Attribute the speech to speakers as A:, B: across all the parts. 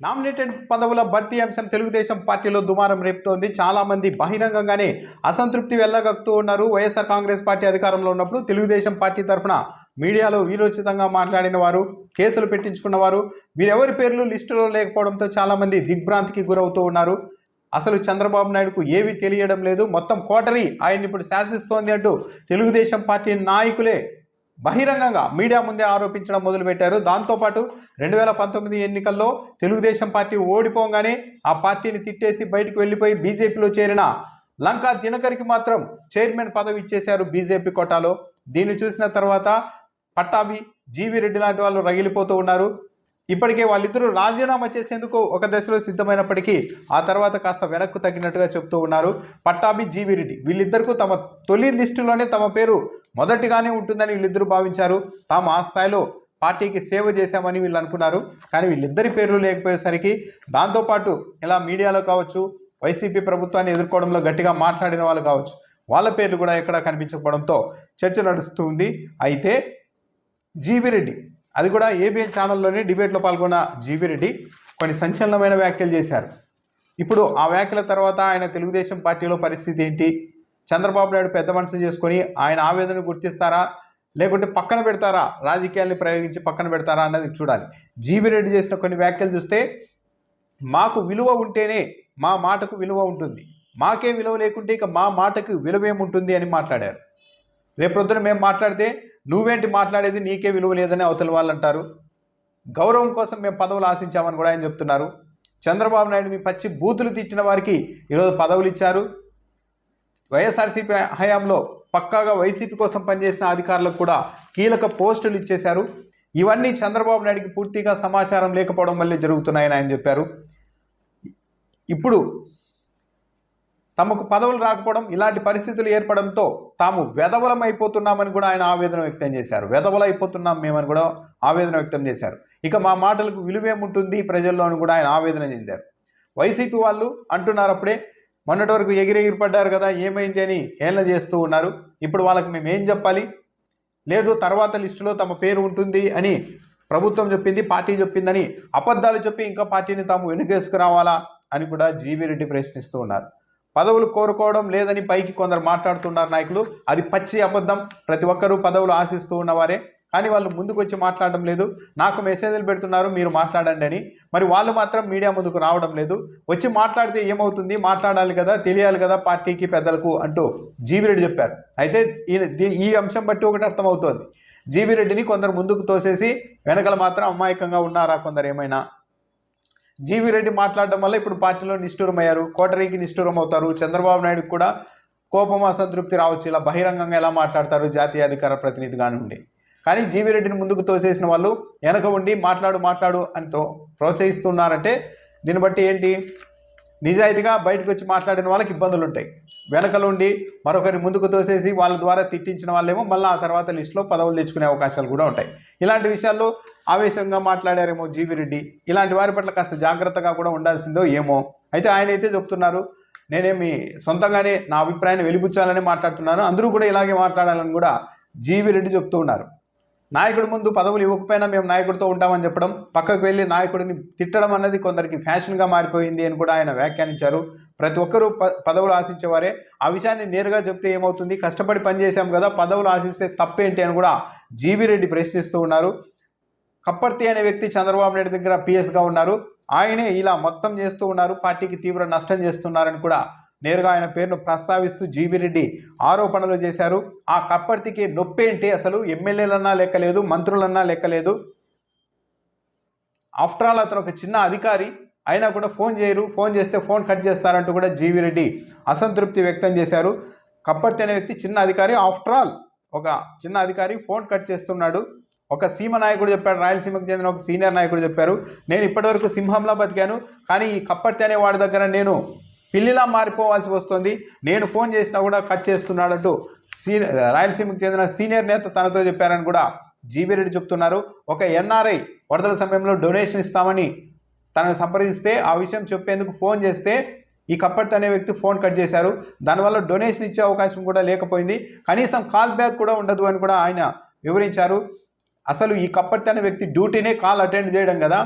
A: Nominated పదవుల భర్తీ అంశం తెలుగుదేశం పార్టీలో దుమారం రేపుతోంది. చాలామంది బహిరంగంగానే అసంతృప్తి వెళ్ళగక్కుతూ ఉన్నారు. వైఎస్ఆర్ కాంగ్రెస్ పార్టీ అధికారంలో ఉన్నప్పుడు తెలుగుదేశం పార్టీ తరఫున మీడియాలో వీరోచితంగా మాట్లాడిన వారు కేసులు పెట్టించుకున్న వారు వీరెవరి పేర్లు లిస్టులో లేకపోవడంతో చాలామంది దిగ్భ్రాంతికి గురవుతూ ఉన్నారు. అసలు చంద్రబాబు నాయుడుకు ఏమీ తెలియడం లేదు. మొత్తం కోటరీ ఆయన ఇప్పుడు శాసిస్తోంది అంటూ తెలుగుదేశం పార్టీ నాయకులే బహిరంగంగా మీడియా ముందే ఆరోపించడం మొదలుపెట్టారు. దాంతోపాటు రెండు వేల పంతొమ్మిది ఎన్నికల్లో తెలుగుదేశం పార్టీ ఓడిపోగానే ఆ పార్టీని తిట్టేసి బయటకు వెళ్ళిపోయి బీజేపీలో చేరిన లంకా దినకర్కి మాత్రం చైర్మన్ పదవి ఇచ్చేశారు బీజేపీ కోటాలో. దీన్ని చూసిన తర్వాత పట్టాభి జీవి రెడ్డి లాంటి వాళ్ళు రగిలిపోతూ ఉన్నారు. ఇప్పటికే వాళ్ళిద్దరూ రాజీనామా చేసేందుకు ఒక దశలో సిద్ధమైనప్పటికీ ఆ తర్వాత కాస్త వెనక్కు తగ్గినట్టుగా చెప్తూ ఉన్నారు పట్టాభి జీవి రెడ్డి. వీళ్ళిద్దరికీ తమ తొలి లిస్టులోనే తమ పేరు మొదటిగానే ఉంటుందని వీళ్ళిద్దరూ భావించారు. తాము ఆ స్థాయిలో పార్టీకి సేవ చేశామని వీళ్ళు అనుకున్నారు. కానీ వీళ్ళిద్దరి పేర్లు లేకపోయేసరికి దాంతోపాటు ఇలా మీడియాలో కావచ్చు వైసీపీ ప్రభుత్వాన్ని ఎదుర్కోవడంలో గట్టిగా మాట్లాడిన వాళ్ళు కావచ్చు వాళ్ళ పేర్లు కూడా ఎక్కడా కనిపించకపోవడంతో చర్చ నడుస్తూ ఉంది. అయితే జీవిరెడ్డి అది కూడా ఏబిఎన్ ఛానల్లోనే డిబేట్లో పాల్గొన్న జీవిరెడ్డి కొన్ని సంచలనమైన వ్యాఖ్యలు చేశారు. ఇప్పుడు ఆ వ్యాఖ్యల తర్వాత ఆయన తెలుగుదేశం పార్టీలో పరిస్థితి ఏంటి? చంద్రబాబు నాయుడు పెద్ద మనసు చేసుకొని ఆయన ఆవేదన గుర్తిస్తారా? లేకుంటే పక్కన పెడతారా? రాజకీయాల్ని ప్రయోగించి పక్కన పెడతారా అన్నది చూడాలి. జీవిరెడ్డి చేసిన కొన్ని వ్యాఖ్యలు చూస్తే మాకు విలువ ఉంటేనే మా మాటకు విలువ ఉంటుంది. మాకే విలువ లేకుంటే ఇక మా మాటకు విలువేముంటుంది అని మాట్లాడారు. రేపొద్దున మేము మాట్లాడితే నువ్వేంటి మాట్లాడేది నీకే విలువ లేదని అవతల వాళ్ళు అంటారు గౌరవం కోసం మేము పదవులు ఆశించామని కూడా ఆయన చెప్తున్నారు. చంద్రబాబు నాయుడు మీ పచ్చి బూతులు తిట్టిన వారికి ఈరోజు పదవులు ఇచ్చారు వైఎస్ఆర్సీపీ హయాంలో పక్కాగా వైసీపీ కోసం పనిచేసిన అధికారులకు కూడా కీలక పోస్టులు ఇచ్చేశారు. ఇవన్నీ చంద్రబాబు నాయుడికి పూర్తిగా సమాచారం లేకపోవడం వల్లే జరుగుతున్నాయని ఆయన చెప్పారు. ఇప్పుడు తమకు పదవులు రాకపోవడం ఇలాంటి పరిస్థితులు ఏర్పడంతో తాము వెధవలం అయిపోతున్నామని కూడా ఆయన ఆవేదన వ్యక్తం చేశారు. వెధవలు అయిపోతున్నాం మేమని కూడా ఆవేదన వ్యక్తం చేశారు. ఇక మా మాటలకు విలువేముంటుంది ప్రజల్లో అని కూడా ఆయన ఆవేదన చెందారు. వైసీపీ వాళ్ళు అంటున్నారు అప్పుడే మొన్నటి వరకు ఎగిరెగిరి పడ్డారు కదా ఏమైంది అని హేళన చేస్తూ ఉన్నారు. ఇప్పుడు వాళ్ళకి మేము ఏం చెప్పాలి? లేదు తర్వాత లిస్టులో తమ పేరు ఉంటుంది అని ప్రభుత్వం చెప్పింది పార్టీ చెప్పిందని అబద్ధాలు చెప్పి ఇంకా పార్టీని తాము వెనుకేసుకురావాలా అని కూడా జీవీ రెడ్డి ప్రశ్నిస్తూ ఉన్నారు. పదవులు కోరుకోవడం లేదని పైకి కొందరు మాట్లాడుతున్నారు నాయకులు. అది పచ్చి అబద్ధం. ప్రతి ఒక్కరూ పదవులు ఆశిస్తూ ఉన్నవారే. కానీ వాళ్ళు ముందుకు వచ్చి మాట్లాడడం లేదు. నాకు మెసేజ్లు పెడుతున్నారు మీరు మాట్లాడండి అని. మరి వాళ్ళు మాత్రం మీడియా ముందుకు రావడం లేదు. వచ్చి మాట్లాడితే ఏమవుతుంది? మాట్లాడాలి కదా తెలియాలి కదా పార్టీకి పెద్దలకు అంటూ జీవిరెడ్డి చెప్పారు. అయితే దీ- ఈ అంశం బట్టి ఒకటి అర్థమవుతోంది. జీవిరెడ్డిని కొందరు ముందుకు తోసేసి వెనకల మాత్రం అమాయకంగా ఉన్నారా కొందరు ఏమైనా? జీవి రెడ్డి మాట్లాడడం వల్ల ఇప్పుడు పార్టీలో నిష్ఠూరం అయ్యారు కోటరీకి నిష్ఠూరం అవుతారు చంద్రబాబు నాయుడుకి కూడా కోపం అసంతృప్తి రావచ్చు. ఇలా బహిరంగంగా ఎలా మాట్లాడతారు జాతీయ అధికార ప్రతినిధిగా నుండి కానీ జీవి రెడ్డిని ముందుకు తోసేసిన వాళ్ళు వెనక ఉండి మాట్లాడు మాట్లాడు అని తో ప్రోత్సహిస్తున్నారంటే దీన్ని బట్టి ఏంటి? నిజాయితీగా బయటకు వచ్చి మాట్లాడిన వాళ్ళకి ఇబ్బందులు ఉంటాయి. వెనకలు ఉండి మరొకరి ముందుకు తోసేసి వాళ్ళ ద్వారా తిట్టించిన వాళ్ళేమో మళ్ళీ ఆ తర్వాత లిస్టులో పదవులు తెచ్చుకునే అవకాశాలు కూడా ఉంటాయి. ఇలాంటి విషయాల్లో ఆవేశంగా మాట్లాడారేమో జీవి రెడ్డి ఇలాంటి వారి పట్ల కాస్త జాగ్రత్తగా కూడా ఉండాల్సిందో ఏమో. అయితే ఆయన అయితే చెప్తున్నారు నేనేమి సొంతంగానే నా అభిప్రాయాన్ని వెలిపుచ్చాలని మాట్లాడుతున్నాను. అందరూ కూడా ఇలాగే మాట్లాడాలని కూడా జీవి రెడ్డి చెప్తూ ఉన్నారు. నాయకుడి ముందు పదవులు ఇవ్వకపోయినా మేము నాయకుడితో ఉంటామని చెప్పడం పక్కకు వెళ్ళి నాయకుడిని తిట్టడం అన్నది కొందరికి ఫ్యాషన్గా మారిపోయింది అని కూడా ఆయన వ్యాఖ్యానించారు. ప్రతి ఒక్కరూ ప పదవులు ఆశించేవారే. ఆ విషయాన్ని నేరుగా చెప్తే ఏమవుతుంది? కష్టపడి పనిచేశాం కదా పదవులు ఆశిస్తే తప్పేంటి అని కూడా జీవి రెడ్డి ప్రశ్నిస్తూ ఉన్నారు. కప్పర్తి అనే వ్యక్తి చంద్రబాబు నాయుడు దగ్గర పిఎస్గా ఉన్నారు. ఆయనే ఇలా మొత్తం చేస్తూ ఉన్నారు. పార్టీకి తీవ్ర నష్టం చేస్తున్నారని కూడా నేరుగా ఆయన పేరును ప్రస్తావిస్తూ జీవి రెడ్డి ఆరోపణలు చేశారు. ఆ కప్పర్తికి నొప్పేంటి అసలు? ఎమ్మెల్యేలన్నా లెక్కలేదు మంత్రులన్నా లెక్కలేదు. ఆఫ్టర్ ఆల్ అతను ఒక చిన్న అధికారి అయినా కూడా ఫోన్ చేయరు ఫోన్ చేస్తే ఫోన్ కట్ చేస్తారంటూ కూడా జీవి రెడ్డి అసంతృప్తి వ్యక్తం చేశారు. కప్పర్తి అనే వ్యక్తి చిన్న అధికారి ఆఫ్టర్ ఆల్ ఒక చిన్న అధికారి ఫోన్ కట్ చేస్తున్నాడు. ఒక సీమ నాయకుడు చెప్పాడు రాయలసీమకు చెందిన ఒక సీనియర్ నాయకుడు చెప్పారు. నేను ఇప్పటివరకు సింహంలా బతికాను కానీ ఈ కప్పర్తి అనే వాడి దగ్గర నేను పిల్లిలా మారిపోవాల్సి వస్తుంది. నేను ఫోన్ చేసినా కూడా కట్ చేస్తున్నాడంటూ సీనియర్ రాయలసీమకు చెందిన సీనియర్ నేత తనతో చెప్పారని కూడా జీబీ రెడ్డి చెప్తున్నారు. ఒక ఎన్ఆర్ఐ వరదల సమయంలో డొనేషన్ ఇస్తామని తనని సంప్రదిస్తే ఆ విషయం చెప్పేందుకు ఫోన్ చేస్తే ఈ కప్పట్ అనే వ్యక్తి ఫోన్ కట్ చేశారు. దానివల్ల డొనేషన్ ఇచ్చే అవకాశం కూడా లేకపోయింది. కనీసం కాల్ బ్యాక్ కూడా ఉండదు అని కూడా ఆయన వివరించారు. అసలు ఈ కప్పట్ అనే వ్యక్తి డ్యూటీనే కాల్ అటెండ్ చేయడం కదా.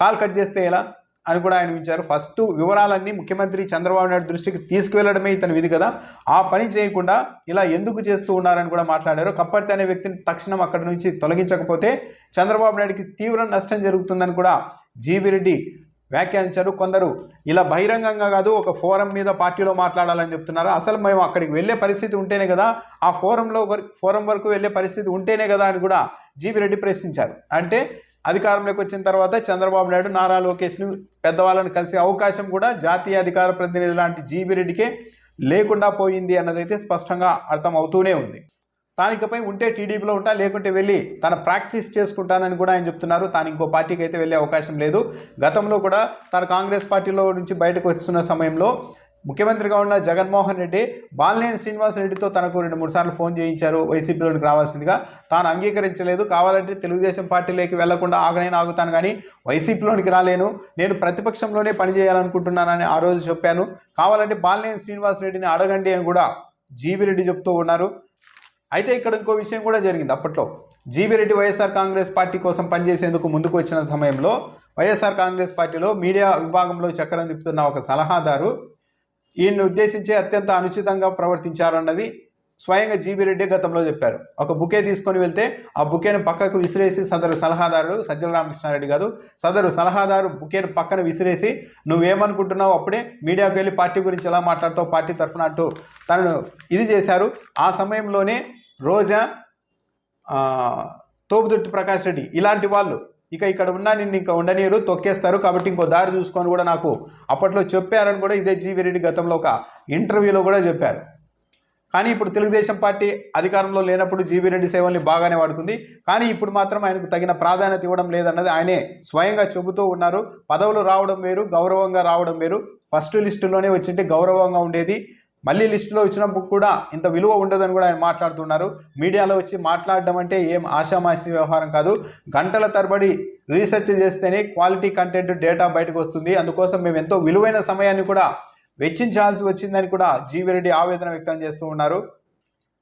A: కాల్ కట్ చేస్తే ఎలా? అని కూడా ఆయన ఇచ్చారు ఫస్ట్ వివరాలన్నీ ముఖ్యమంత్రి చంద్రబాబు నాయుడు దృష్టికి తీసుకువెళ్ళడమే ఇతని విధి కదా. ఆ పని చేయకుండా ఇలా ఎందుకు చేస్తూ ఉన్నారని కూడా మాట్లాడారు. కప్పర్తి అనే వ్యక్తిని తక్షణం అక్కడి నుంచి తొలగించకపోతే చంద్రబాబు నాయుడికి తీవ్ర నష్టం జరుగుతుందని కూడా జీవి రెడ్డి వ్యాఖ్యానించారు. కొందరు ఇలా బహిరంగంగా కాదు ఒక ఫోరం మీద పార్టీలో మాట్లాడాలని చెప్తున్నారు. అసలు మేము అక్కడికి వెళ్ళే పరిస్థితి ఉంటేనే కదా ఆ ఫోరంలో వరకు- ఫోరం వరకు వెళ్ళే పరిస్థితి ఉంటేనే కదా అని కూడా జీవి రెడ్డి ప్రశ్నించారు. అంటే అధికారంలోకి వచ్చిన తర్వాత చంద్రబాబు నాయుడు నారా లోకేష్ను పెద్దవాళ్ళని కలిసే అవకాశం కూడా జాతీయ అధికార ప్రతినిధి లాంటి జీబీ రెడ్డికే లేకుండా పోయింది అన్నదైతే స్పష్టంగా అర్థం అవుతూనే ఉంది. తానికపై ఉంటే టీడీపీలో ఉంటా లేకుంటే వెళ్ళి తన ప్రాక్టీస్ చేసుకుంటానని కూడా ఆయన చెప్తున్నారు. తాను ఇంకో పార్టీకి అయితే వెళ్ళే అవకాశం లేదు. గతంలో కూడా తన కాంగ్రెస్ పార్టీలో నుంచి బయటకు వస్తున్న సమయంలో ముఖ్యమంత్రిగా ఉన్న జగన్మోహన్ రెడ్డి బాలినేని శ్రీనివాస్ రెడ్డితో తనకు రెండు మూడు సార్లు ఫోన్ చేయించారు వైసీపీలోకి రావాల్సిందిగా తాను అంగీకరించలేదు. కావాలంటే తెలుగుదేశం పార్టీలోకి వెళ్ళకుండా ఆగనైనా ఆగుతాను కానీ వైసీపీలోనికి రాలేను. నేను ప్రతిపక్షంలోనే పనిచేయాలనుకుంటున్నానని ఆ రోజు చెప్పాను. కావాలంటే బాలినేని శ్రీనివాస్ రెడ్డిని అడగండి అని కూడా జీవి రెడ్డి చెప్తూ ఉన్నారు. అయితే ఇక్కడ ఇంకో విషయం కూడా జరిగింది అప్పట్లో. G V Reddy YSR Congress party కోసం పనిచేసేందుకు ముందుకు వచ్చిన సమయంలో వైఎస్ఆర్ కాంగ్రెస్ పార్టీలో మీడియా విభాగంలో చక్రం తిప్పుతున్న ఒక సలహాదారు ఈయన్ని ఉద్దేశించి అత్యంత అనుచితంగా ప్రవర్తించారన్నది స్వయంగా జీబీ రెడ్డి గతంలో చెప్పారు. ఒక బుకే తీసుకొని వెళ్తే ఆ బుకేను పక్కకు విసిరేసి సదరు సలహాదారుడు సజ్జల రామకృష్ణారెడ్డి కాదు సదరు సలహాదారు బుకేను పక్కన విసిరేసి నువ్వేమనుకుంటున్నావు అప్పుడే మీడియాకు వెళ్ళి పార్టీ గురించి ఎలా మాట్లాడతావు పార్టీ తరఫున అంటూ తనను ఇది చేశారు. ఆ సమయంలోనే రోజా ఆ, తోపుదుర్తి ప్రకాష్ రెడ్డి ఇలాంటి వాళ్ళు ఇక ఇక్కడ ఉన్నా నిన్ను ఇంకా ఉండనీరు తొక్కేస్తారు. కాబట్టి ఇంకో దారి చూసుకొని కూడా నాకు అప్పట్లో చెప్పారని కూడా ఇదే జీవిరెడ్డి గతంలో ఒక ఇంటర్వ్యూలో కూడా చెప్పారు. కానీ ఇప్పుడు తెలుగుదేశం పార్టీ అధికారంలో లేనప్పుడు జీవీ రెడ్డి సేవల్ని బాగానే వాడుకుంది. కానీ ఇప్పుడు మాత్రం ఆయనకు తగిన ప్రాధాన్యత ఇవ్వడం లేదన్నది ఆయనే స్వయంగా చెబుతూ ఉన్నారు. పదవులు రావడం వేరు గౌరవంగా రావడం వేరు. ఫస్ట్ లిస్టులోనే వచ్చింటే గౌరవంగా ఉండేది. మళ్ళీ లిస్టులో వచ్చినప్పుడు కూడా ఇంత విలువ ఉండదని కూడా ఆయన మాట్లాడుతున్నారు. మీడియాలో వచ్చి మాట్లాడడం అంటే ఏం ఆషామాషి వ్యవహారం కాదు. గంటల తరబడి రీసెర్చ్ చేస్తేనే క్వాలిటీ కంటెంట్ డేటా బయటకు వస్తుంది. అందుకోసం మేము ఎంతో విలువైన సమయాన్ని కూడా వెచ్చించాల్సి వచ్చిందని కూడా జీవిరెడ్డి ఆవేదన వ్యక్తం చేస్తూ ఉన్నారు.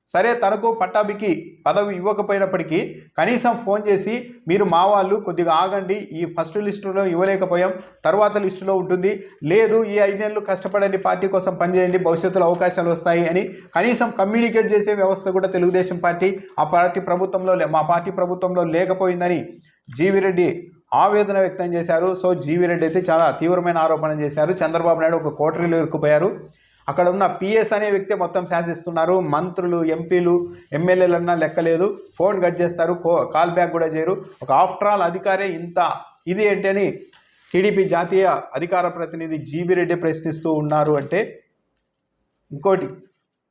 A: సరే తనకు పట్టాభికి పదవి ఇవ్వకపోయినప్పటికీ కనీసం ఫోన్ చేసి మీరు మా వాళ్ళు కొద్దిగా ఆగండి ఈ ఫస్ట్ లిస్టులో ఇవ్వలేకపోయాం తర్వాత లిస్టులో ఉంటుంది. లేదు ఈ ఐదేళ్ళు కష్టపడండి పార్టీ కోసం పనిచేయండి భవిష్యత్తులో అవకాశాలు వస్తాయి అని కనీసం కమ్యూనికేట్ చేసే వ్యవస్థ కూడా తెలుగుదేశం పార్టీ ఆ పార్టీ ప్రభుత్వంలో మా పార్టీ ప్రభుత్వంలో లేకపోయిందని జీవిరెడ్డి ఆవేదన వ్యక్తం చేశారు. సో జీవిరెడ్డి అయితే చాలా తీవ్రమైన ఆరోపణ చేశారు. చంద్రబాబు నాయుడు ఒక కోటరీలో ఇరుక్కుపోయారు. అక్కడ ఉన్న పిఎస్ అనే వ్యక్తి మొత్తం శాసిస్తున్నారు మంత్రులు ఎంపీలు ఎమ్మెల్యేలన్నా లెక్కలేదు. ఫోన్ కట్ చేస్తారు. కో కాల్ బ్యాక్ కూడా చేయరు. ఒక ఆఫ్టర్ ఆల్ అధికారే ఇంత ఇది ఏంటి అని టీడీపీ జాతీయ అధికార ప్రతినిధి జీబీ రెడ్డి ప్రశ్నిస్తూ ఉన్నారు అంటే ఇంకోటి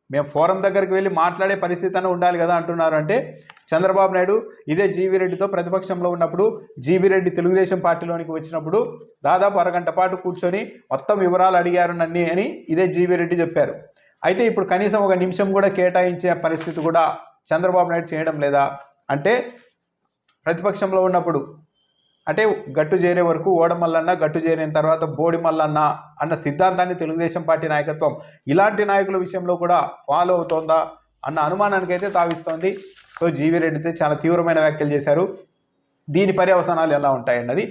A: మేము ఫోరం దగ్గరికి వెళ్ళి మాట్లాడే పరిస్థితి ఉండాలి కదా అంటున్నారు అంటే చంద్రబాబు నాయుడు ఇదే జీవి రెడ్డితో ప్రతిపక్షంలో ఉన్నప్పుడు జీవి రెడ్డి తెలుగుదేశం పార్టీలోనికి వచ్చినప్పుడు దాదాపు అరగంట పాటు కూర్చొని మొత్తం వివరాలు అడిగారు నన్ని అని ఇదే జీవి రెడ్డి చెప్పారు. అయితే ఇప్పుడు కనీసం ఒక నిమిషం కూడా కేటాయించే పరిస్థితి కూడా చంద్రబాబు నాయుడు చేయడం లేదా? అంటే ప్రతిపక్షంలో ఉన్నప్పుడు అంటే గట్టు చేరే వరకు ఓడమల్లన్న గట్టు చేరిన తర్వాత బోడి మల్లన్న అన్న సిద్ధాంతాన్ని తెలుగుదేశం పార్టీ నాయకత్వం ఇలాంటి నాయకుల విషయంలో కూడా ఫాలో అవుతోందా? అన్న అనుమానానికి అయితే తావిస్తోంది. సో జీవి రెడ్డి అయితే చాలా తీవ్రమైన వ్యాఖ్యలు చేశారు. దీని పర్యవసానాలు ఎలా ఉంటాయన్నది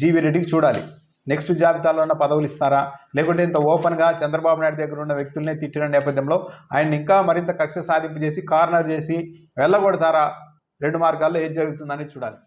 A: జీవి రెడ్డికి చూడాలి. నెక్స్ట్ జాబితాలో ఉన్న పదవులు ఇస్తారా? లేకుంటే ఇంత ఓపెన్గా చంద్రబాబు నాయుడు దగ్గర ఉన్న వ్యక్తులనే తిట్టిన నేపథ్యంలో ఆయన ఇంకా మరింత కక్ష సాధింపు చేసి కార్నర్ చేసి వెళ్ళగొడతారా? రెండు మార్గాల్లో ఏం జరుగుతుందని చూడాలి.